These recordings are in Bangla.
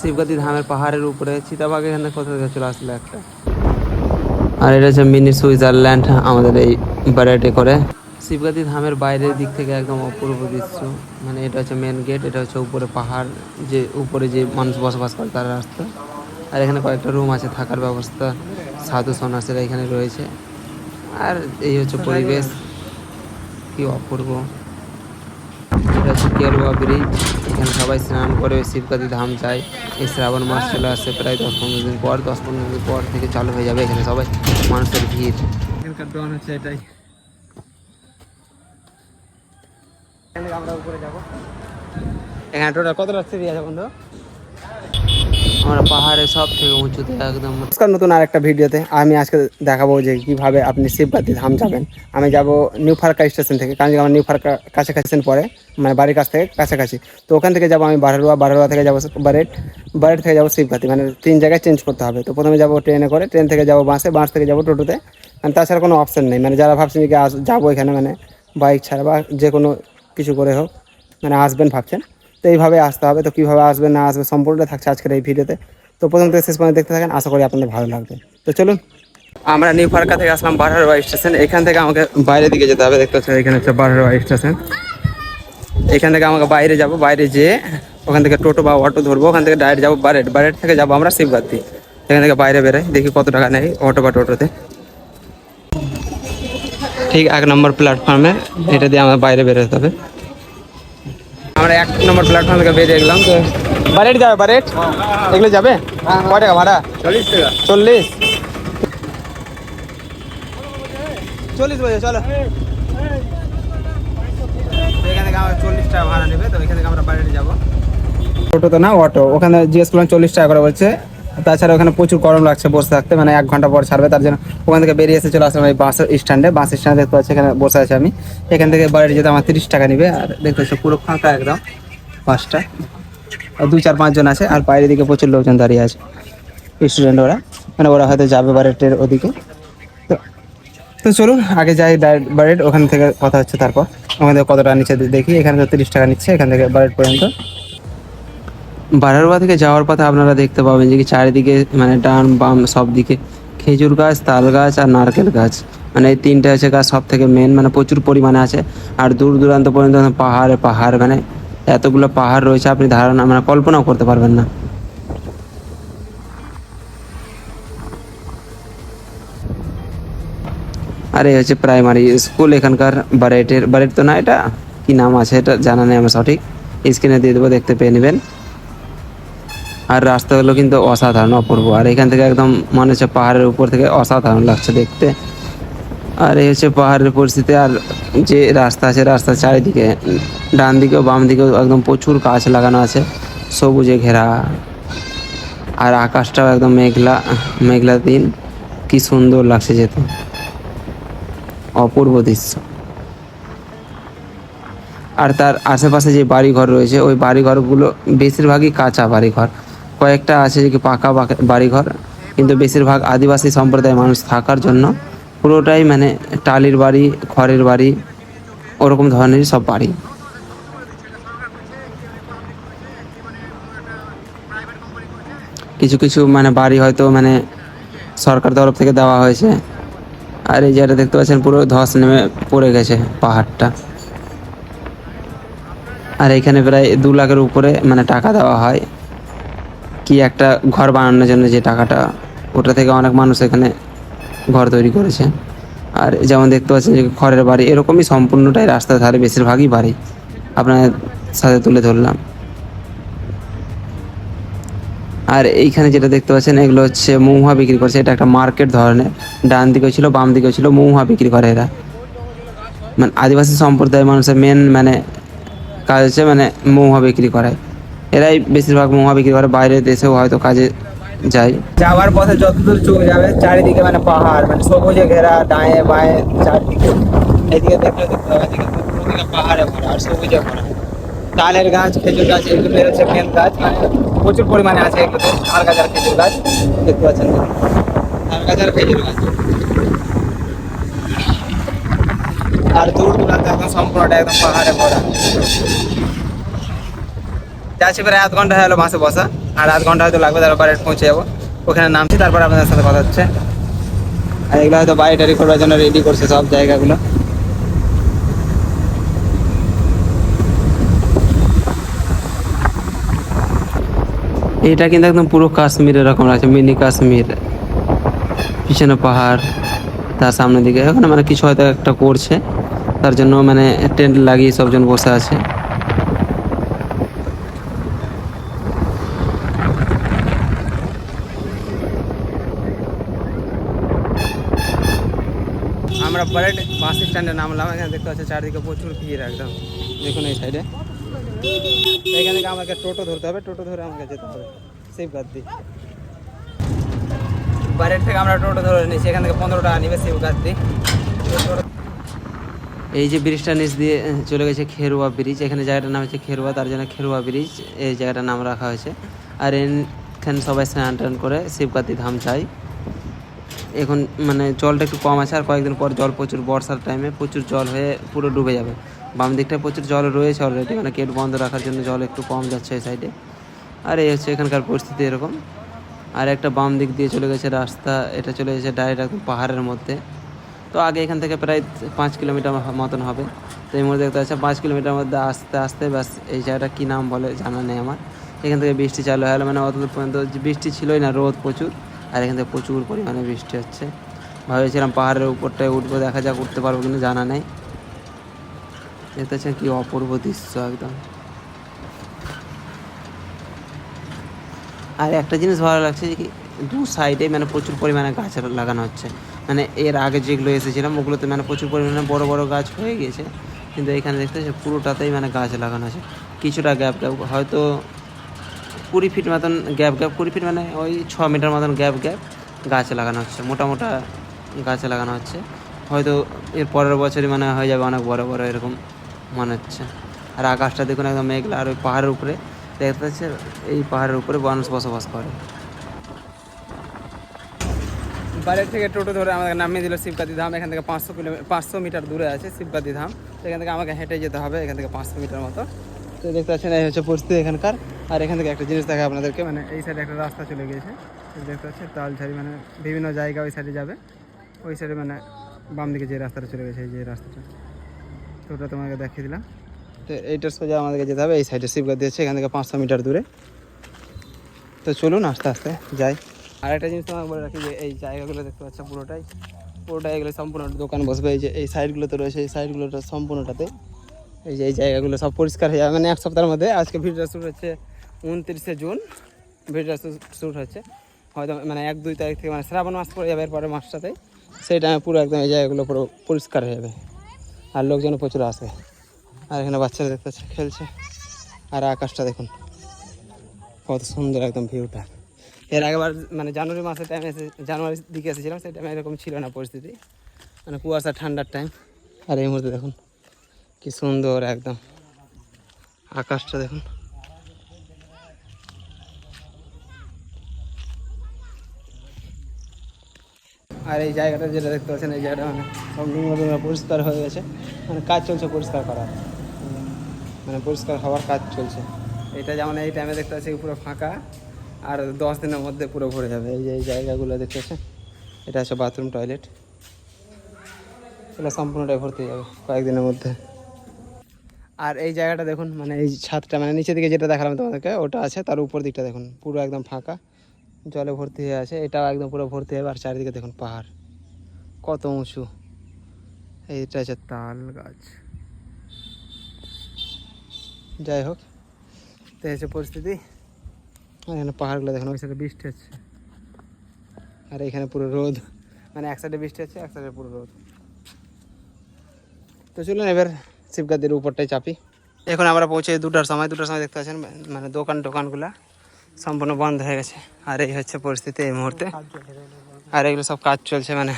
শিবগাতি ধামের পাহাড়ের উপরে চিতাবাঘ এখানে কোথা থেকে চলে আসলো একটা? আর এটা হচ্ছে মিনি সুইজারল্যান্ড, আমাদের এই বেড়াটে করে। শিবগাতি ধামের বাইরের দিক থেকে একদম অপূর্ব দৃশ্য। মানে এটা হচ্ছে মেন গেট এটা হচ্ছে উপরে পাহাড়, যে উপরে যে মানুষ বসবাস করে তার রাস্তা। আর এখানে কয়েকটা রুম আছে, থাকার ব্যবস্থা, সাধু সন্ন্যাসীরা এখানে রয়েছে। আর এই হচ্ছে পরিবেশ, কি অপূর্ব। এটা হচ্ছে কেরুয়া ব্রিজ এখানে সবাই স্নান করে শিবকাতি ধাম যায় এই শ্রাবণ মাস চলে আসছে প্রায় দশ পনেরো দিন পর দশ পনেরো দিন পর থেকে চালু হয়ে যাবে এখানে সবাই মানুষের ভিড়। এখানকার হচ্ছে এটাই। আমরা উপরে যাব এখানে টোটাল কতটা দিয়ে আছে বন্ধু? আমরা পাহাড়ের সব থেকে উঁচুতে একদম। নমস্কার, নতুন আর একটা ভিডিওতে আমি আজকে দেখাবো যে কীভাবে আপনি শিবগাতি ধাম যাবেন। আমি যাব নিউ ফারকা স্টেশন থেকে, কারণ আমার নিউ ফারকা কাছাকাছি পরে মানে বাড়ির কাছ থেকে কাছাকাছি। তো ওখান থেকে যাব আমি বারোয়া বারোয়া থেকে যাব বারেট বারেট থেকে যাব শিবগাতি মানে তিন জায়গায় চেঞ্জ করতে হবে। তো প্রথমে যাব ট্রেনে করে ট্রেন থেকে যাব বাসে, বাস থেকে যাব টোটোতে। মানে তাছাড়া কোনো অপশন নেই মানে যারা ভাবছেন যে যাব এখানে মানে বাইক ছাড়া বা যে কোনো কিছু করে হোক মানে আসবেন ভাবছেন। তো এইভাবে আসতে হবে। তো কীভাবে আসবে, না আসবে সম্পূর্ণটা থাকছে আজকের এই ভিডিওতে। তো প্রথম থেকে শেষ পর্যন্ত দেখতে থাকেন, আশা করি আপনাদের ভালো লাগবে। তো চলুন। আমরা নিউ ফারকা থেকে আসলাম বারহারোয়া স্টেশন। এখান থেকে আমাকে বাইরের দিকে যেতে হবে। দেখতে পাচ্ছেন, এখানে হচ্ছে বারহারোয়া স্টেশন। এখান থেকে আমাকে বাইরে যাব, বাইরে যেয়ে ওখান থেকে টোটো বা অটো ধরবো। ওখান থেকে ডাইরেক্ট যাব বারেট বারেট থেকে যাব আমরা শিবগাতি এখান থেকে বাইরে বেরোই, দেখি কত টাকা নেই অটো বা টোটোতে। ঠিক এক নম্বর প্ল্যাটফর্মে এটা দিয়ে আমার বাইরে বেরোতে হবে। আমরা এক নম্বর প্ল্যাটফর্ম থেকে বেরিয়ে গেলাম, তো বারেট যাবে বারেট এগুলো যাবে? কয় টাকা ভাড়া? চল্লিশ। টাকা চল্লিশ চল্লিশ বাজে চলো। এখানে চল্লিশ টাকা ভাড়া নেবে, তো এখানে আমরা বাইরে যাব। টোটো তো না, অটো। ওখানে জিজ্ঞেস করলাম চল্লিশ টাকা করে বলছে। তাছাড়া ওখানে প্রচুর গরম লাগছে বসে থাকতে মানে এক ঘণ্টা পর ছাড়বে, তার জন্য ওখান থেকে বেরিয়ে এসে চলে আসলাম এই বাস স্ট্যান্ডে। বাস স্ট্যান্ডে দেখতে পাচ্ছি এখানে বসে আছি আমি। এখান থেকে বাইরে যেতে আমার তিরিশ টাকা নিবে, আর দেখতে পাচ্ছি পুরো ফাঁকা একদম বাসটা। আর দুই চার পাঁচজন আছে, আর বাইরের দিকে প্রচুর লোকজন দাঁড়িয়ে আছে স্টুডেন্ট ওরা। মানে ওরা হয়তো যাবে বারেটের ওদিকে। তো তো চলুন, আগে যাই বারেট ওখান থেকে কথা হচ্ছে তারপর। ওখান থেকে কত টাকা নিচ্ছে দেখি, এখানে তো তিরিশ টাকা নিচ্ছে, এখান থেকে বারেট পর্যন্ত। বারারবা থেকে যাওয়ার পথে আপনারা দেখতে পাবেন যে কি চারিদিকে মানে ডান বাম সব দিকে খেজুর গাছ, তাল গাছ আর নারকেল গাছ। মানে এই তিনটে আছে গাছ সব থেকে মেন মানে প্রচুর পরিমাণে আছে। আর দূর দূরান্ত পর্যন্ত পাহাড় পাহাড় মানে এতগুলো পাহাড় রয়েছে আপনি ধারণা মানে কল্পনাও করতে পারবেন না। আর এই হচ্ছে প্রাইমারি স্কুল এখানকার বারেটের বারেট তো না এটা? কি নাম আছে এটা? জানা নেই আমার সঠিক। স্ক্রিনে দিয়ে দেবো, দেখতে পেয়ে নেবেন। আর রাস্তাগুলো কিন্তু অসাধারণ, অপূর্ব। আর এখান থেকে একদম মনে হচ্ছে পাহাড়ের উপর থেকে অসাধারণ লাগছে দেখতে। আর এই হচ্ছে পাহাড়ের পরিস্থিতি, আর যে রাস্তা আছে, রাস্তার চারিদিকে, ডান দিকেও বাম দিকেও একদম প্রচুর গাছ লাগানো আছে, সবুজে ঘেরা। আর আকাশটাও একদম মেঘলা মেঘলা দিন। কি সুন্দর লাগছে যেতে। অপূর্ব দৃশ্য। আর তার আশেপাশে যে বাড়িঘর রয়েছে, ওই বাড়িঘরগুলো বেশিরভাগই কাঁচা বাড়িঘর। কয়েকটা আছে যে পাকা বাড়িঘর, কিন্তু বেশিরভাগ আদিবাসী সম্প্রদায়ের মানুষ থাকার জন্য পুরোটাই মানে টালির বাড়ি, খড়ের বাড়ি, ওরকম ধরনেরই সব বাড়ি। কিছু কিছু মানে বাড়ি হয়তো মানে সরকার তরফ থেকে দেওয়া হয়েছে। আর এই যেটা দেখতে পাচ্ছেন পুরো ধস নেমে পড়ে গেছে পাহাড়টা। আর এখানে প্রায় দু লাখের উপরে মানে টাকা দেওয়া হয়। কি একটা ঘর বানানোর জন্য যে টাকাটা, ওটা থেকে অনেক মানুষ এখানে ঘর তৈরি করেছে। আর যেমন দেখতে পাচ্ছেন যে খড়ের বাড়ি এরকমই সম্পূর্ণটাই রাস্তার ধারে বেশিরভাগই বাড়ি। আপনার সাথে তুলে ধরলাম। আর এইখানে যেটা দেখতে পাচ্ছেন, এগুলো হচ্ছে মৌহা বিক্রি করছে। এটা একটা মার্কেট ধরনের। ডান দিকে ছিল, বাম দিকে ছিল মৌহা বিক্রি করে এরা। মানে আদিবাসী সম্প্রদায়ের মানুষের মেন মানে কাজ হচ্ছে মানে মৌহা বিক্রি করে এরাই বেশিরভাগ মৌহা বিক্রি করে বাইরের দেশেও হয়তো কাজে যায়। যাওয়ার পথে যতদূর চোখ যাবে, চারিদিকে মানে পাহাড় মানে সবুজে ঘেরা ডায়ে বায়ে চারদিকে। এদিকে দেখলে দেখতে হবে এদিকে পুরোদিকে পাহাড়ে ভরা আর সবুজে ভরা। তালের গাছ, খেজুর গাছ, এগুলো হচ্ছে মেন গাছ মানে প্রচুর পরিমাণে আছে এগুলোতে। তাল গাছ আর খেজুর গাছ, দেখতে পাচ্ছেন তাল গাছ আর খেজুর গাছ। আর দূর দূরান্ত একদম সম্পূর্ণটা একদম পাহাড়ে ভরা। যাচ্ছি প্রায় আধ ঘণ্টা হলো বাসে বসা। আর আধ ঘণ্টা হয়তো লাগবে তারপর পৌঁছে যাব। ওখানে নামছি, তারপর আপনাদের সাথে কথা হচ্ছে। আর এগুলো হয়তো বাড়ি টাড়ি করবার জন্য রেডি করছে সব জায়গাগুলো। এটা কিন্তু একদম পুরো কাশ্মীর এরকম আছে মিনি কাশ্মীর। পিছনে পাহাড়, তার সামনের দিকে। ওখানে মানে কিছু হয়তো একটা করছে। তার জন্য মানে টেন্ট লাগিয়ে সবজন বসে আছে। বারেট বাস স্ট্যান্ডে নামলাম এখানে দেখতে পাচ্ছি চারদিকে প্রচুর ভিড় একদম। দেখুন এই সাইডে এখান থেকে আমাকে টোটো ধরতে হবে টোটো ধরে আমাকে যেতে হবে। সেফগার্ড দিয়ে। বারেট থেকে আমরা টোটো ধরে নিয়েছি এখান থেকে পনেরো টাকা নিবে সেফগার্ড দিয়ে। এই যে ব্রিজটা নিচ দিয়ে চলে গেছে খেরুয়া ব্রিজ এখানে জায়গাটার নাম হচ্ছে খেরুয়া তার জন্য খেরুয়া ব্রিজ এই জায়গাটার নাম রাখা হয়েছে। আর এখানে সবাই স্নান টান করে শিবকাতি ধাম চাই। এখন মানে জলটা একটু কম আছে, আর কয়েকদিন পর জল প্রচুর, বর্ষার টাইমে প্রচুর জল হয়ে পুরো ডুবে যাবে। বাম দিকটা প্রচুর জল রয়েছে অলরেডি মানে গেট বন্ধ রাখার জন্য জল একটু কম যাচ্ছে এই সাইডে আর এই হচ্ছে এখানকার পরিস্থিতি এরকম। আর একটা বাম দিক দিয়ে চলে গেছে রাস্তা, এটা চলে গেছে ডাইরেক্ট একদম পাহাড়ের মধ্যে। তো আগে এখান থেকে প্রায় পাঁচ কিলোমিটার মতন হবে। তো এই মুহূর্তে দেখতে পাচ্ছি পাঁচ কিলোমিটার মধ্যে আস্তে আস্তে ব্যাস এই জায়গাটা কী নাম বলে জানা নেই আমার। এখান থেকে বৃষ্টি চালু হয়ে মানে অত পর্যন্ত বৃষ্টি ছিলই না, রোদ প্রচুর। আর এখান থেকে প্রচুর পরিমাণে বৃষ্টি হচ্ছে। ভাবেছিলাম পাহাড়ের উপরটায় উঠবো, দেখা যাক উঠতে পারব কিন্তু জানা নেই। দেখতে পাচ্ছেন কি অপূর্ব দৃশ্য একদম। আর একটা জিনিস ভালো লাগছে যে কি, দু সাইডে মানে প্রচুর পরিমাণে গাছ লাগানো হচ্ছে। মানে এর আগে যেগুলো এসেছিলাম, ওগুলোতে মানে প্রচুর পরিমাণে বড় বড় গাছ হয়ে গেছে কিন্তু এখানে দেখতে পুরোটাতেই মানে গাছ লাগানো আছে। কিছুটা গ্যাপ গ্যাপ হয়তো কুড়ি ফিট মতন গ্যাপ গ্যাপ কুড়ি ফিট মানে ওই ছ মিটার মতন গ্যাপ গ্যাপ গাছ লাগানো হচ্ছে মোটা মোটা গাছ লাগানো হচ্ছে। হয়তো এর পরের বছরই মানে হয়ে যাবে অনেক বড় বড় এরকম মনে হচ্ছে। আর আকাশটা দেখুন একদম মেঘলা, আর ওই পাহাড়ের উপরে দেখতে পাচ্ছে, এই পাহাড়ের উপরে মানুষ বসবাস করে। বাড়ির থেকে টোটো ধরে আমাকে নামিয়ে দিল শিবকাতি ধাম, এখান থেকে পাঁচশো কিলোমিটার পাঁচশো মিটার দূরে আছে শিবকাতি ধাম। এখান থেকে আমাকে হেঁটে যেতে হবে, এখান থেকে পাঁচশো মিটার মতো। তো দেখতে পাচ্ছেন, এই হচ্ছে পরিস্থিতি এখানকার। আর এখান থেকে একটা জিনিস দেখা আপনাদেরকে মানে এই সাইডে একটা রাস্তা চলে গিয়েছে। দেখতে পাচ্ছেন তালঝাড়ি মানে বিভিন্ন জায়গা ওই সাইডে যাবে। ওই সাইডে মানে বাম দিকে যে রাস্তাটা চলে গেছে, এই যে রাস্তাটা। তো ওটা তোমাকে দেখিয়ে দিলাম। তো এইটার সোজা আমাদেরকে যেতে হবে, এই সাইডে শিবগাতি দিয়েছে, এখান থেকে পাঁচশো মিটার দূরে। তো চলুন, আস্তে আস্তে যাই। আর একটা জিনিস তোমাকে বলে রাখি যে, এই জায়গাগুলো দেখতে পাচ্ছ পুরোটাই পুরোটাই এগুলো সম্পূর্ণ দোকান বসবে। এই যে এই সাইডগুলোতে রয়েছে, এই সাইডগুলোটা সম্পূর্ণটাতে এই যে এই জায়গাগুলো সব পরিষ্কার হয়ে যাবে। মানে এক সপ্তাহের মধ্যে আজকে ভিডিওটা শ্যুট হচ্ছে উনত্রিশে জুন। ভিডিওটা শ্যুট হচ্ছে। হয়তো মানে এক, দুই তারিখ থেকে মানে শ্রাবণ মাস পড়ে যাবে এরপরে মাসটাতে সেই টাইমে পুরো একদম এই জায়গাগুলো পুরো পরিষ্কার হয়ে যাবে। আর লোকজন প্রচুর আসে আর এখানে বাচ্চারা দেখতে খেলছে। আর আকাশটা দেখুন, কত সুন্দর একদম ভিউটা। এর আগেবার মানে জানুয়ারি মাসের টাইমে এসে, জানুয়ারির দিকে এসেছিলাম, সেই টাইমে এরকম ছিল না পরিস্থিতি। মানে কুয়াশা, ঠান্ডার টাইম আর এই মুহূর্তে দেখুন কি সুন্দর একদম। আকাশটা দেখুন। আর এই জায়গাটা যেটা দেখতে পাচ্ছেন, এই জায়গাটা মানে পরিষ্কার হয়ে গেছে। মানে কাজ চলছে পরিষ্কার করার। মানে পরিষ্কার হওয়ার কাজ চলছে। এটা যেমন এই টাইমে দেখতে পাচ্ছি, পুরো ফাঁকা। আর দশ দিনের মধ্যে পুরো ভরে যাবে। এই যে এই জায়গাগুলো দেখতে পাচ্ছেন, এটা হচ্ছে বাথরুম টয়লেট এগুলো সম্পূর্ণটাই ভর্তি যাবে কয়েকদিনের মধ্যে। আর এই জায়গাটা দেখুন মানে এই ছাদটা মানে নিচের দিকে যেটা দেখালাম তোমাদেরকে, ওটা আছে, তার উপর দিকটা দেখুন, পুরো একদম ফাঁকা, জলে ভর্তি হয়ে আছে, এটাও একদম পুরো ভর্তি হবে, আর চারিদিকে দেখুন পাহাড়, কত উঁচু, এইটা হচ্ছে তাল গাছ। যাই হোক তো হচ্ছে পরিস্থিতি এখানে পাহাড়গুলো দেখুন, ওই সাইডে বৃষ্টি হচ্ছে, আর এখানে পুরো রোদ মানে এক সাইডে বৃষ্টি হচ্ছে, এক সাইডে পুরো রোদ। তো চলুন এবার শিবগাদির উপরটাই চাপি। এখন আমরা পৌঁছে দুটার সময় দুটার সময় দেখতে পাচ্ছেন মানে দোকান টোকানগুলা সম্পূর্ণ বন্ধ হয়ে গেছে। আর এই হচ্ছে পরিস্থিতি এই মুহূর্তে। আর এগুলো সব কাজ চলছে মানে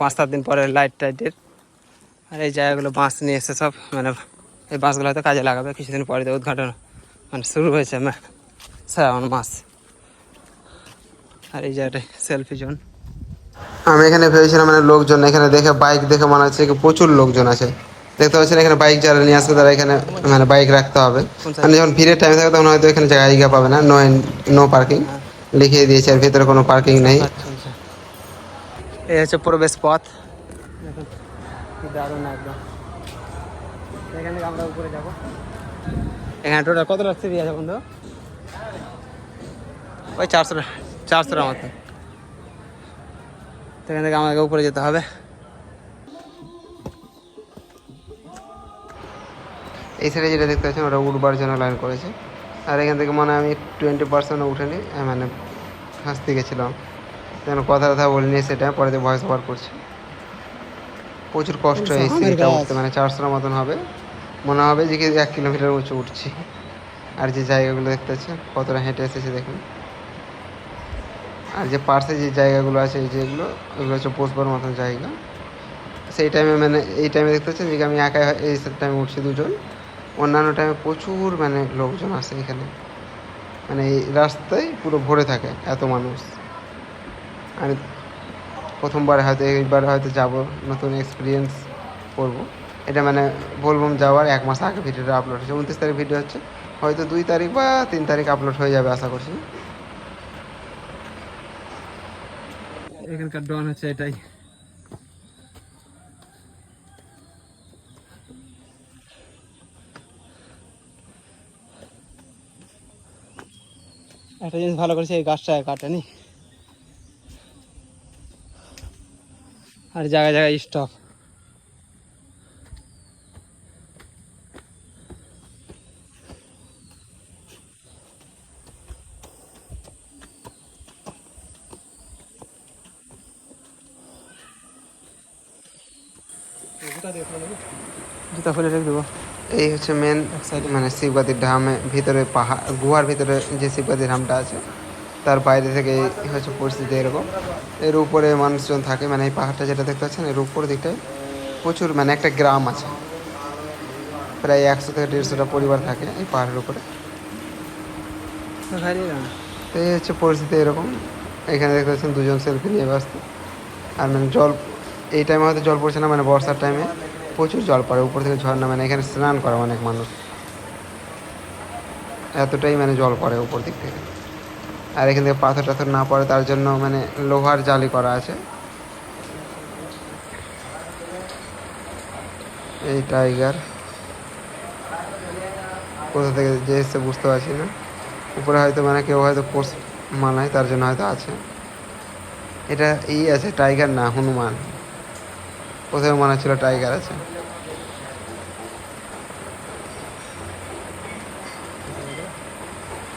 পাঁচ সাত দিন পরে লাইট টাইটের আর এই জায়গাগুলো বাঁশ নিয়ে এসে সব মানে এই বাঁশগুলো হয়তো কাজে লাগাবে কিছুদিন পরে তো উদ্ঘাটন মানে শুরু হয়েছে মা- শ্রাবণ মাস। আর এই জায়গাটায় সেলফি জোন আমি এখানে ভেবেছিলাম মানে লোকজন এখানে দেখে বাইক দেখে মনে হচ্ছে কি প্রচুর লোকজন আছে। দেখতে পাচ্ছেন এখানে বাইক যারা নিয়ে আসবে তারা এখানে মানে বাইক রাখতে হবে। মানে যখন ভিড়ের টাইম থাকে তখন হয়তো এখানে জায়গা পাবে না। নো নো পার্কিং লিখিয়ে দিয়েছে আর ভিতরে কোনো পার্কিং নেই। এই হচ্ছে প্রবেশ পথ। দেখুন কি দারুণ একদম। এখান থেকে আমরা উপরে যাব। এখানে টোটাল কত রাস্তা দিয়ে আছে বন্ধু? ওই চারশো চারশোটার মতো। তো এখান থেকে আমাকে উপরে যেতে হবে। এই সাইডে যেটা দেখতে পাচ্ছেন ওটা উঠবার জন্য লাইন করেছে। আর এখান থেকে মনে হয় আমি টোয়েন্টি পার্সেন্ট উঠেনি মানে হাসতে গেছিলাম। যেন কথা কথা বলিনি সেটা পরে ভয়েস ওভার করছি। প্রচুর কষ্ট এই সিঁড়িটা উঠতে মানে চারশোর মতন হবে। মনে হবে যে কি এক কিলোমিটার উঁচু উঠছি। আর যে জায়গাগুলো দেখতে পাচ্ছেন কতটা হেঁটে এসেছে দেখুন। আর যে পার্শ্বে যে জায়গাগুলো আছে এই যেগুলো ওগুলো হচ্ছে বসবার মতন জায়গা। সেই টাইমে মানে এই টাইমে দেখতে পাচ্ছেন যে আমি একাই এই টাইমে উঠছি দুজন। অন্যান্য টাইমে প্রচুর মানে লোকজন আসে এখানে। মানে এই রাস্তায় পুরো ভরে থাকে এত মানুষ। আমি প্রথমবার হয়তো, এইবার হয়তো যাব, নতুন এক্সপিরিয়েন্স করব। এটা মানে বলবম যাওয়ার এক মাস আগে ভিডিওটা আপলোড হচ্ছে উনত্রিশ তারিখ ভিডিও হচ্ছে। হয়তো দুই তারিখ বা তিন তারিখ আপলোড হয়ে যাবে, আশা করছি। এখানকার ডন হচ্ছে এটাই। একটা জিনিস ভালো করেছে এই গাছটা কাটেনি আর জায়গায় জায়গায় স্টপ জুতা রেখে দেবো। এই হচ্ছে মেন মানে শিবগাতির ধামে ভিতরে পাহাড় গুহার ভিতরে যে শিবগাতির ধামটা আছে, তার বাইরে থেকে হচ্ছে পরিস্থিতি এরকম। এর উপরে মানুষজন থাকে মানে এই পাহাড়টা যেটা দেখতে পাচ্ছেন, এর উপর দিকটায় প্রচুর মানে একটা গ্রাম আছে। প্রায় একশো থেকে দেড়শোটা পরিবার থাকে এই পাহাড়ের উপরে। তো এই হচ্ছে পরিস্থিতি এরকম। এখানে দেখতে পাচ্ছেন দুজন সেলফি নিয়ে ব্যস্ত। আর মানে জল এই টাইমে হয়তো জল পড়ছে না মানে বর্ষার টাইমে প্রচুর জল পড়ে, উপর থেকে ঝর্ণা মানে এখানে স্নান করে অনেক মানুষ। এতটাই মানে জল পড়ে উপর দিক থেকে। আর এখান থেকে পাথর টাথর না পড়ে, তার জন্য মানে লোহার জালি করা আছে। এই টাইগার। কোথা থেকে যে এসছে বুঝতে পারছি না। উপরে হয়তো মানে কেউ হয়তো পোষ মানায়, তার জন্য হয়তো আছে। এটা ই আছে, টাইগার না, হনুমান। প্রথমে মনে ছিল টাইগার আছে।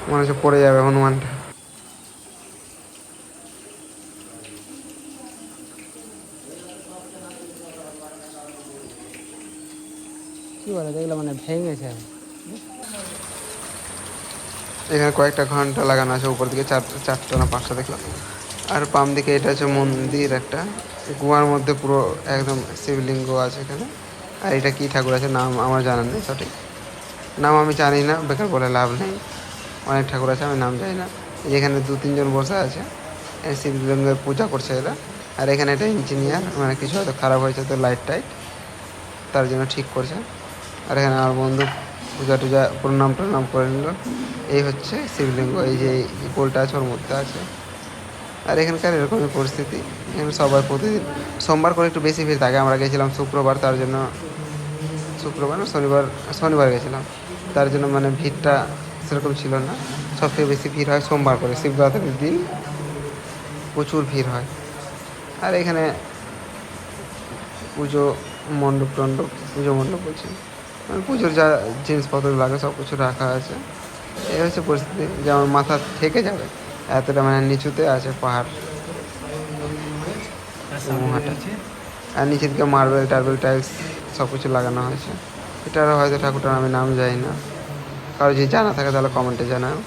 মনে হচ্ছে পড়ে যাবে হনুমানটা। কি বলে দেখলে মানে ভেঙেছে এখানে কয়েকটা ঘণ্টা লাগানো আছে উপর দিকে চার চারটা না পাঁচটা দেখলাম। আর বাম দিকে এটা হচ্ছে মন্দির একটা। গুহার মধ্যে পুরো একদম শিবলিঙ্গ আছে এখানে। আর এটা কী ঠাকুর আছে নাম আমার জানা নেই, সঠিক। নাম আমি জানি না, বেকার বলে লাভ নেই। অনেক ঠাকুর আছে, আমি নাম জানি না। এখানে দু তিনজন বসে আছে শিবলিঙ্গের পূজা করছে এরা। আর এখানে একটা ইঞ্জিনিয়ার মানে কিছু হয়তো খারাপ হয়েছে তো লাইট টাইট, তার জন্য ঠিক করছে। আর এখানে আমার বন্ধু পূজা টুজা প্রণাম টনাম করে নিল। এই হচ্ছে শিবলিঙ্গ, এই যে গোলটা আছে ওর মধ্যে আছে। আর এখানকার এরকমই পরিস্থিতি। এখানে সবাই প্রতিদিন, সোমবার করে একটু বেশি ভিড় থাকে। আমরা গেছিলাম শুক্রবার, তার জন্য শুক্রবার না, শনিবার শনিবার গেছিলাম। তার জন্য মানে ভিড়টা সেরকম ছিল না। সবথেকে বেশি ভিড় হয় সোমবার করে। শিবরাত্রির দিন প্রচুর ভিড় হয়। আর এখানে পুজো মণ্ডপ টণ্ডপ, পুজো মণ্ডপ বলছি। মানে পুজোর যা জিনিসপত্র লাগে সব কিছু রাখা আছে। এই হচ্ছে পরিস্থিতি। যে আমার মাথা থেকে যাবে। এতটা মানে নিচুতে আছে পাহাড়। আর নিচের দিকে মার্বেল টার্বেল টাইলস সব কিছু লাগানো হয়েছে। এটার হয়তো ঠাকুরটার আমি নাম জানি না। কারও যদি জানা থাকে তাহলে কমেন্টে জানাও।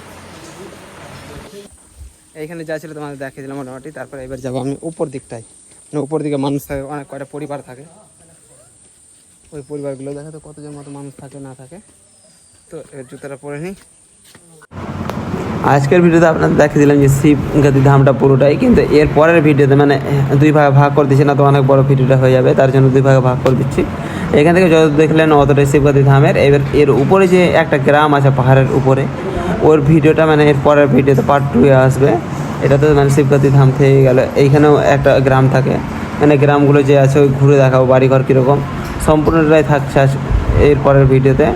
এইখানে যা ছিল তোমাদের দেখিয়েছিলাম মোটামুটি, তারপরে এবার যাব আমি উপর দিকটায়। মানে উপর দিকে মানুষ থাকে, অনেক কয়টা পরিবার থাকে। ওই পরিবারগুলো দেখা তো কতজন মতো মানুষ থাকে, না থাকে। তো এর জুতাটা পরে নিই। আজকের ভিডিওতে আপনাদের দেখিয়ে দিলাম যে শিবগাতি ধামটা পুরোটাই, কিন্তু এর পরের ভিডিওতে মানে দুই ভাগে ভাগ করে দিচ্ছি না তো অনেক বড় ভিডিওটা হয়ে যাবে, তার জন্য দুই ভাগে ভাগ করে দিচ্ছি। এখান থেকে যত দেখলেন, অতটাই শিবগাতি ধামের। এবার এর উপরে যে একটা গ্রাম আছে পাহাড়ের উপরে, ওর ভিডিওটা মানে এর পরের ভিডিওতে পার্ট টু আসবে। এটা তো মানে শিবগাতি ধাম থেকে গেল। এইখানেও একটা গ্রাম থাকে। মানে গ্রামগুলো যে আছে, ওই ঘুরে দেখাবো, বাড়িঘর কীরকম। সম্পূর্ণটাই থাকছে এর পরের ভিডিওতে।